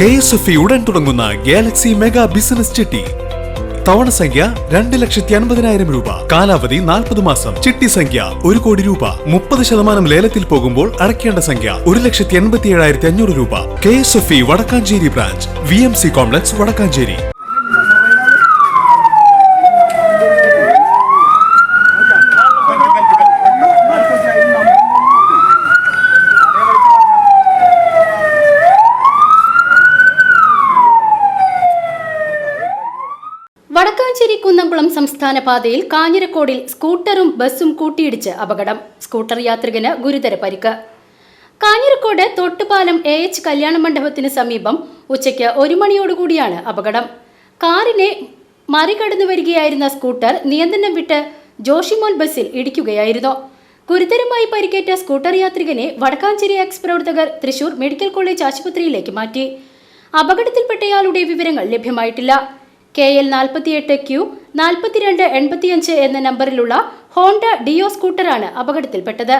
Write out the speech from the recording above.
K S F ഉടൻ തുടങ്ങുന്ന Galaxy mega business ചിട്ടി. തവണ സംഖ്യ രണ്ട് ലക്ഷത്തി അൻപതിനായിരം രൂപ. കാലാവധി നാൽപ്പത് മാസം. ചിട്ടി സംഖ്യ ഒരു കോടി രൂപ. മുപ്പത് ശതമാനം ലേലത്തിൽ പോകുമ്പോൾ അടയ്ക്കേണ്ട സംഖ്യ ഒരു ലക്ഷത്തി എൺപത്തി ഏഴായിരത്തി അഞ്ഞൂറ് രൂപ. K S F E Vadakkanchery branch. V M C complex Vadakkanchery. Vadakkanchery Kunnamkulam സംസ്ഥാന പാതയിൽ കാഞ്ഞിരക്കോടിൽ സ്കൂട്ടറും ബസ്സും കൂട്ടിയിടിച്ച് അപകടം. സ്കൂട്ടർ യാത്രികന് ഗുരുതര പരിക്ക്. കാഞ്ഞിരക്കോട് തൊട്ടുപാലം എ എച്ച് കല്യാണ മണ്ഡപത്തിന് സമീപം ഉച്ചയ്ക്ക് ഒരു മണിയോടുകൂടിയാണ് അപകടം. കാറിനെ മറികടന്നു വരികയായിരുന്ന സ്കൂട്ടർ നിയന്ത്രണം വിട്ട് ജോഷിമോൻ ബസ്സിൽ ഇടിക്കുകയായിരുന്നു. ഗുരുതരമായി പരിക്കേറ്റ സ്കൂട്ടർ യാത്രികനെ വടക്കാഞ്ചേരി എക്സ് പ്രവർത്തകർ തൃശൂർ മെഡിക്കൽ കോളേജ് ആശുപത്രിയിലേക്ക് മാറ്റി. അപകടത്തിൽപ്പെട്ടയാളുടെ വിവരങ്ങൾ ലഭ്യമായിട്ടില്ല. കെ എൽ നാൽപ്പത്തിയെട്ട് ക്യു നാൽപ്പത്തിരണ്ട് എൺപത്തിയഞ്ച് എന്ന നമ്പറിലുള്ള ഹോണ്ട ഡിയോ സ്കൂട്ടറാണ് അപകടത്തിൽപ്പെട്ടത്.